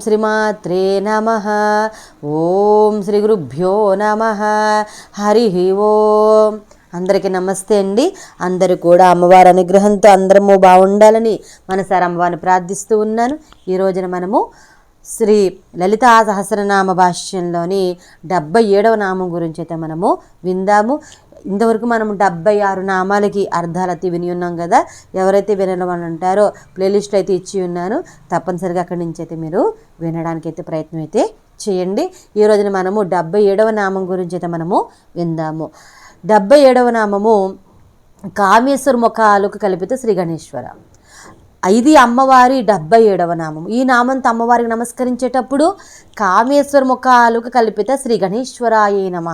శ్రీమాత్రే నమ. ఓం శ్రీ గురుభ్యో నమ. హరి ఓం. అందరికీ నమస్తే అండి. అందరూ కూడా అమ్మవారి అనుగ్రహంతో అందరము బాగుండాలని మనసారి అమ్మవారిని ప్రార్థిస్తూ ఉన్నాను. ఈ రోజున మనము శ్రీ లలితా సహస్రనామ భాష్యంలోని డెబ్బై ఏడవ నామం గురించి అయితే మనము విందాము. ఇంతవరకు మనం డెబ్బై ఆరు నామాలకి అర్థాలు అయితే విని ఉన్నాం కదా ఎవరైతే వినడం అంటారో ప్లేలిస్ట్ అయితే ఇచ్చి ఉన్నాను. తప్పనిసరిగా అక్కడి నుంచి అయితే మీరు వినడానికి అయితే ప్రయత్నం అయితే చేయండి. ఈ రోజున మనము డెబ్బై ఏడవ నామం గురించి అయితే మనము విందాము. డెబ్బై ఏడవ నామము కామేశ్వర ముఖాలకు కలిపితే శ్రీ గణేశ్వర. ఇది అమ్మవారి డెబ్బై ఏడవ నామం. ఈ నామంతో అమ్మవారికి నమస్కరించేటప్పుడు కామేశ్వర ముఖాలకు కల్పిత శ్రీ గణేశ్వరాయ నమ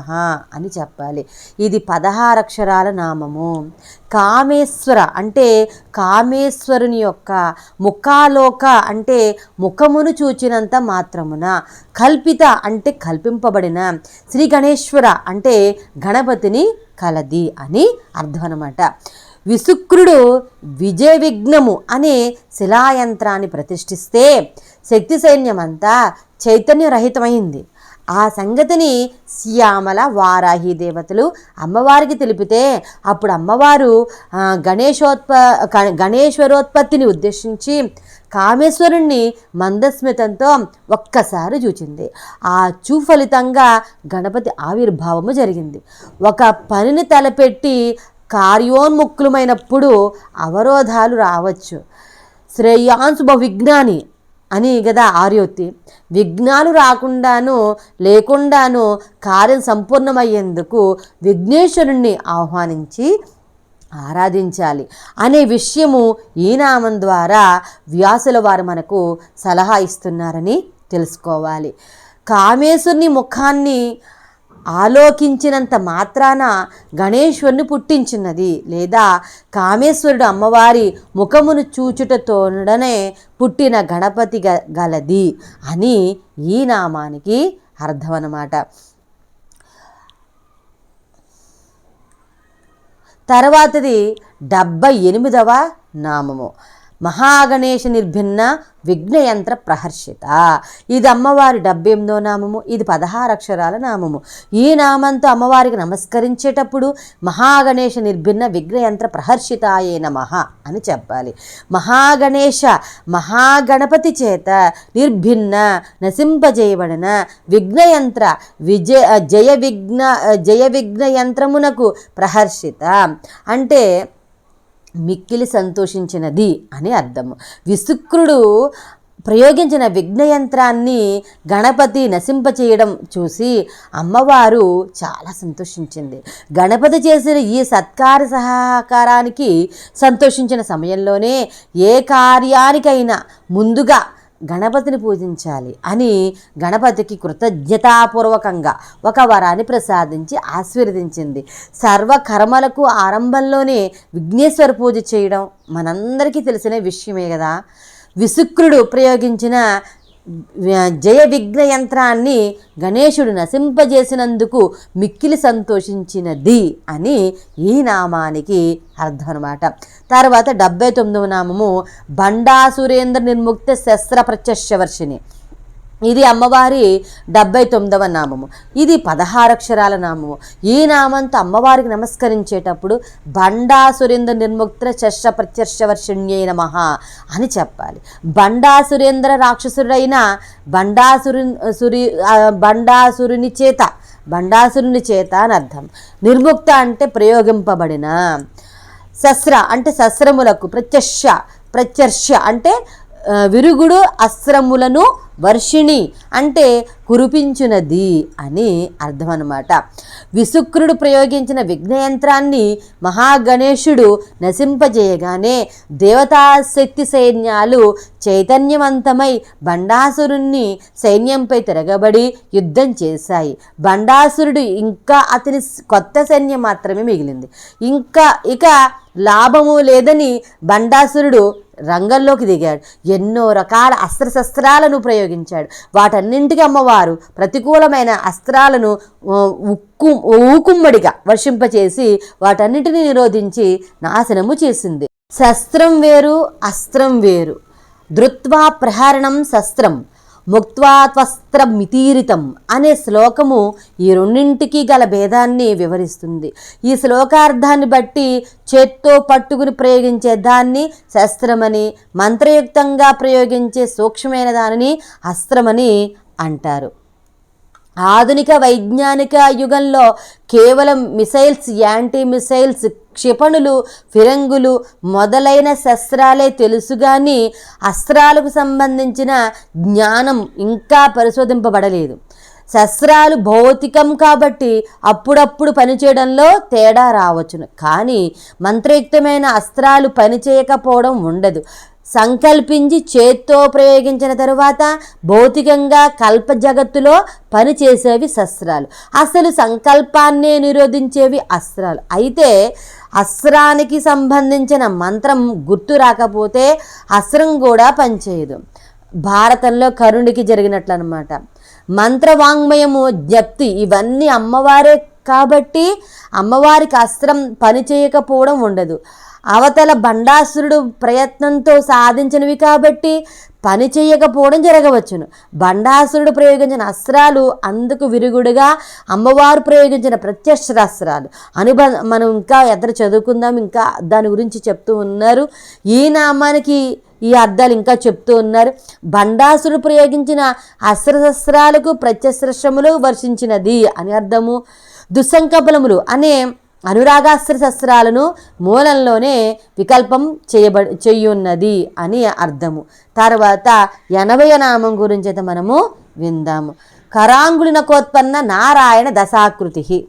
అని చెప్పాలి. ఇది పదహారక్షరాల నామము. కామేశ్వర అంటే కామేశ్వరుని యొక్క ముఖాలోక అంటే ముఖమును చూచినంత మాత్రమున. కల్పిత అంటే కల్పింపబడిన. శ్రీ గణేశ్వర అంటే గణపతిని కలది అని అర్థం అనమాట విశుక్రుడు విజయ విఘ్నము అనే శిలాయంత్రాన్ని ప్రతిష్ఠిస్తే శక్తి సైన్యమంతా చైతన్యరహితమైంది. ఆ సంగతిని శ్యామల వారాహి దేవతలు అమ్మవారికి తెలిపితే అప్పుడు అమ్మవారు గణేశోత్ప గణేశ్వరోత్పత్తిని ఉద్దేశించి కామేశ్వరుణ్ణి మందస్మితంతో ఒక్కసారి చూచింది. ఆ చూ ఫలితంగా గణపతి ఆవిర్భావము జరిగింది. ఒక పనిని తలపెట్టి కార్యోన్ముక్తులమైనప్పుడు అవరోధాలు రావచ్చు. శ్రేయాంశుభ విజ్ఞాని అని కదా ఆర్యోతి విఘ్నాలు రాకుండాను లేకుండాను కార్యం సంపూర్ణమయ్యేందుకు విఘ్నేశ్వరుణ్ణి ఆహ్వానించి ఆరాధించాలి అనే విషయము ఈ నామం ద్వారా వ్యాసుల వారు మనకు సలహా ఇస్తున్నారని తెలుసుకోవాలి. కామేశ్వరుని ముఖాన్ని ఆలోకించినంత మాత్రాన గణేశ్వరుని పుట్టించినది లేదా కామేశ్వరుడు అమ్మవారి ముఖమును చూచుటతోడనే పుట్టిన గణపతి గ- గలది అని ఈ నామానికి అర్థం అన్నమాట తర్వాతది డెబ్బై ఎనిమిదవ నామము. మహాగణేష నిర్భిన్న విఘ్నయంత్ర ప్రహర్షిత. ఇది అమ్మవారి డెబ్బై ఎనిమిదో నామము ఇది పదహారు అక్షరాల నామము. ఈ నామంతో అమ్మవారికి నమస్కరించేటప్పుడు మహాగణేష నిర్భిన్న విఘ్నయంత్ర ప్రహర్షితాయే మహా అని చెప్పాలి. మహాగణేష మహాగణపతి చేత నిర్భిన్న నశింపజేయబడిన విఘ్నయంత్ర విజయ జయ విఘ్న జయ విఘ్న యంత్రమునకు ప్రహర్షిత. అంటే మిక్కిలి సంతోషించినది అని అర్థము. విశుక్రుడు ప్రయోగించిన విఘ్నయంత్రాన్ని గణపతి నశింపచేయడం చూసి అమ్మవారు చాలా సంతోషించింది. గణపతి చేసిన ఈ సత్కార సహకారానికి సంతోషించిన సమయంలోనే ఏ కార్యానికైనా ముందుగా గణపతిని పూజించాలి అని గణపతికి కృతజ్ఞతాపూర్వకంగా ఒక వరాన్ని ప్రసాదించి ఆశీర్వదించింది. సర్వకర్మలకు ఆరంభంలోనే విఘ్నేశ్వర పూజ చేయడం మనందరికీ తెలిసిన విషయమే కదా. విశుక్రుడు ప్రయోగించిన జయ విఘ్న యంత్రాన్ని గణేశుడు నశింపజేసినందుకు మిక్కిలి సంతోషించినది అని ఈ నామానికి అర్థం అనమాట తర్వాత డెబ్బై తొమ్మిదవ నామము బండాసురేంద్ర నిర్ముక్త శస్త్ర ప్రత్యక్షవర్షిణి ఇది అమ్మవారి డెబ్బై తొమ్మిదవ నామము. ఇది పదహారక్షరాల నామము. ఈ నామంతో అమ్మవారికి నమస్కరించేటప్పుడు బండాసురేంద్ర నిర్ముక్త ప్రత్యర్ష ప్రత్యక్షవర్షిణ్యై మహా అని చెప్పాలి. బండాసురేంద్ర రాక్షసుడైన బండాసురు సురి బండాసురుని చేత బండాసురుని చేత అని అర్థం. నిర్ముక్త అంటే ప్రయోగింపబడిన శస్త్ర అంటే శస్త్రములకు ప్రత్యక్ష ప్రత్యర్ష అంటే విరుగుడు అస్త్రములను వర్షిణి అంటే కురిపించినది అని అర్థం అన్నమాట విశుక్రుడు ప్రయోగించిన విఘ్నయంత్రాన్ని మహాగణేశుడు నశింపజేయగానే దేవతాశక్తి సైన్యాలు చైతన్యవంతమై బండాసురుణ్ణి సైన్యంపై తిరగబడి యుద్ధం చేశాయి. బండాసురుడు ఇంకా అతని కొత్త సైన్యం మాత్రమే మిగిలింది. ఇంకా ఇక లాభము లేదని బండాసురుడు రంగంలోకి దిగాడు. ఎన్నో రకాల అస్త్రశస్త్రాలను ప్రయోగించాడు. వాటన్నింటికి అమ్మవారు ప్రతికూలమైన అస్త్రాలను ఉక్కు ఊకుమ్మడిగా వర్షింపచేసి వాటన్నిటిని నిరోధించి నాశనము చేసింది. శస్త్రం వేరు అస్త్రం వేరు. ధృత్వా ప్రహరణం శస్త్రం. ముక్త్వా మితీరితం అనే శ్లోకము ఈ రెండింటికి గల భేదాన్ని వివరిస్తుంది. ఈ శ్లోకార్థాన్ని బట్టి చేత్తో పట్టుకుని ప్రయోగించే దాన్ని శస్త్రమని మంత్రయుక్తంగా ప్రయోగించే సూక్ష్మమైన దానిని అస్త్రమని అంటారు. ఆధునిక వైజ్ఞానిక యుగంలో కేవలం మిసైల్స్ యాంటీ మిసైల్స్ క్షిపణులు ఫిరంగులు మొదలైన శస్త్రాలే తెలుసు కానీ అస్త్రాలకు సంబంధించిన జ్ఞానం ఇంకా పరిశోధింపబడలేదు. శస్త్రాలు భౌతికం కాబట్టి అప్పుడప్పుడు పనిచేయడంలో తేడా రావచ్చును. కానీ మంత్రయుక్తమైన అస్త్రాలు పనిచేయకపోవడం ఉండదు. సంకల్పించి చేత్తో ప్రయోగించిన తరువాత భౌతికంగా కల్ప జగత్తులో పనిచేసేవి శస్త్రాలు. అసలు సంకల్పాన్నే నిరోధించేవి అస్త్రాలు. అయితే అస్త్రానికి సంబంధించిన మంత్రం గుర్తు రాకపోతే అస్త్రం కూడా పనిచేయదు. భారతంలో కరుణికి జరిగినట్లు అనమాట మంత్రవాంగ్మయము జప్తి ఇవన్నీ అమ్మవారే కాబట్టి అమ్మవారికి అస్త్రం పనిచేయకపోవడం ఉండదు. అవతల బండాసురుడు ప్రయత్నంతో సాధించినవి కాబట్టి పని చేయకపోవడం జరగవచ్చును. బండాసురుడు ప్రయోగించిన అస్త్రాలు అందుకు విరుగుడుగా అమ్మవారు ప్రయోగించిన ప్రత్యక్షరాస్త్రాలు అనుబంధ మనం ఇంకా ఎద్దరు చదువుకుందాం ఇంకా దాని గురించి చెప్తూ ఉన్నారు. ఈ నామానికి ఈ అర్థాలు ఇంకా చెప్తూ ఉన్నారు. బండాసురుడు ప్రయోగించిన అస్త్రశస్త్రాలకు ప్రత్యస్త్రములు వర్షించినది అని అర్థము. దుస్సంకపలములు అనే అనురాగాస్త్ర శస్త్రాలను మూలంలోనే వికల్పం చేయబ చెయ్యున్నది అని అర్థము. తర్వాత ఎనభై నామం గురించి అయితే మనము విందాము. కరాంగుళినకోత్పన్న నారాయణ దశాకృతి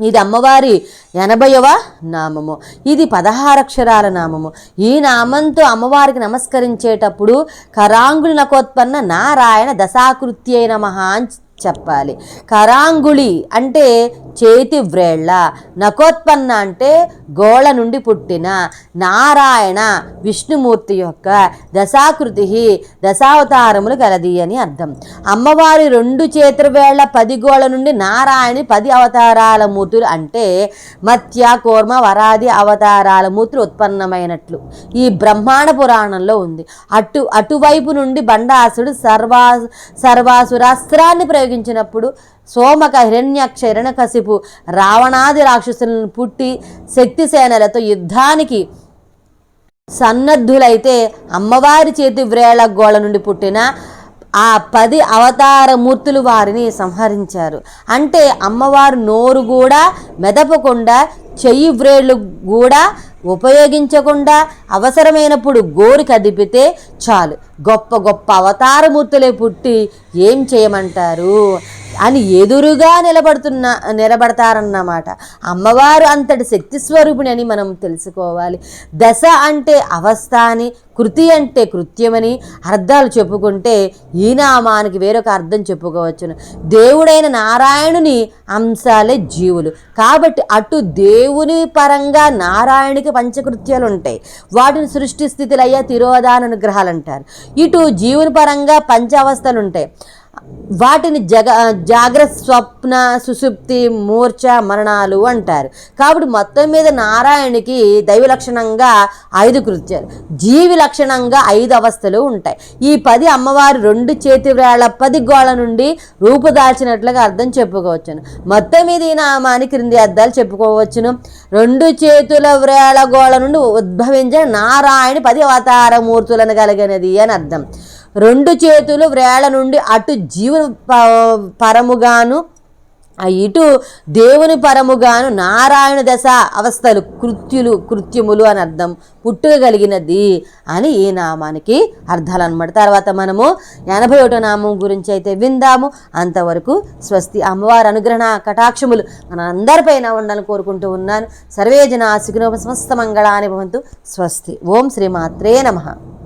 ఇది అమ్మవారి ఎనభైవ నామము. ఇది పదహారక్షరాల నామము. ఈ నామంతో అమ్మవారికి నమస్కరించేటప్పుడు కరాంగుళి నకోత్పన్న నారాయణ దశాకృత్యై నమ అని చెప్పాలి. కరాంగుళి అంటే చేతి వ్రేళ్ళ నకోత్పన్న అంటే గోళ నుండి పుట్టిన నారాయణ విష్ణుమూర్తి యొక్క దశాకృతి దశావతారములు గలది అని అర్థం. అమ్మవారి రెండు చేతివేళ్ళ పది గోళ నుండి నారాయణి పది అవతారాల మూర్తులు అంటే మత్య కూర్మ వరాది అవతారాల మూర్తులు ఉత్పన్నమైనట్లు. ఈ బ్రహ్మాండ పురాణంలో ఉంది. అటు అటువైపు నుండి బండాసుడు సర్వా సర్వాసురాస్త్రాన్ని ప్రయోగించినప్పుడు సోమక హిరణ్యాక్ష హిరణకశిపు రావణాది రాక్షసులను పుట్టి శక్తిసేనలతో యుద్ధానికి సన్నద్ధులైతే అమ్మవారి చేతి వ్రేళ్ళ గోళ నుండి పుట్టిన ఆ పది అవతార మూర్తులు వారిని సంహరించారు. అంటే అమ్మవారు నోరు కూడా మెదపకుండా చెయ్యి వ్రేళ్ళు కూడా ఉపయోగించకుండా అవసరమైనప్పుడు గోరు కదిపితే చాలు. గొప్ప గొప్ప అవతారమూర్తులే పుట్టి ఏం చేయమంటారు? అని ఎదురుగా నిలబడుతున్న నిలబడతారన్నమాట. అమ్మవారు అంతటి శక్తి స్వరూపిణి అని మనం తెలుసుకోవాలి. దశ అంటే అవస్థ అని కృతి అంటే కృత్యమని అర్థాలు చెప్పుకుంటే ఈ నామానికి వేరొక అర్థం చెప్పుకోవచ్చును. దేవుడైన నారాయణుని అంశాలే జీవులు. కాబట్టి అటు దేవుని పరంగా నారాయణునికి పంచకృత్యాలు ఉంటాయి వాటిని సృష్టి స్థితిలయ్యా తిరోధాన అనుగ్రహాలు అంటారు ఇటు జీవుని పరంగా పంచ అవస్థలు ఉంటాయి వాటిని జగ జాగ్రత్త స్వప్న సుసుప్తి మూర్ఛ మరణాలు అంటారు. కాబట్టి మొత్తం మీద నారాయణకి దైవ లక్షణంగా ఐదు కృత్యాలు. జీవి లక్షణంగా ఐదు అవస్థలు ఉంటాయి. ఈ పది అమ్మవారు రెండు చేతి వేళ పది గోళ నుండి రూపుదాల్చినట్లుగా అర్థం చెప్పుకోవచ్చును. మొత్తం మీద ఈ నామాని క్రింది అర్థాలు చెప్పుకోవచ్చును. రెండు చేతుల వేళ గోళ నుండి ఉద్భవించిన నారాయణ పది అవతార మూర్తులను కలిగినది అని అర్థం. రెండు చేతులు వేళ నుండి అటు జీవుని ప- పరముగాను ఇటు దేవుని పరముగాను నారాయణ దశ అవస్థలు కృత్యులు కృత్యములు అని అర్థం. పుట్టుక కలిగినది అని ఈ నామానికి అర్థాలు అనమాట. తర్వాత మనము ఎనభై ఒకటో నామం గురించి అయితే విందాము. అంతవరకు స్వస్తి అమ్మవారి అనుగ్రహణ కటాక్షములు మన అందరిపైన ఉండాలని కోరుకుంటూ ఉన్నాను. సర్వేజన సుఖినోప సమస్త మంగళాని భవంతు. స్వస్తి. ఓం శ్రీమాత్రే నమః.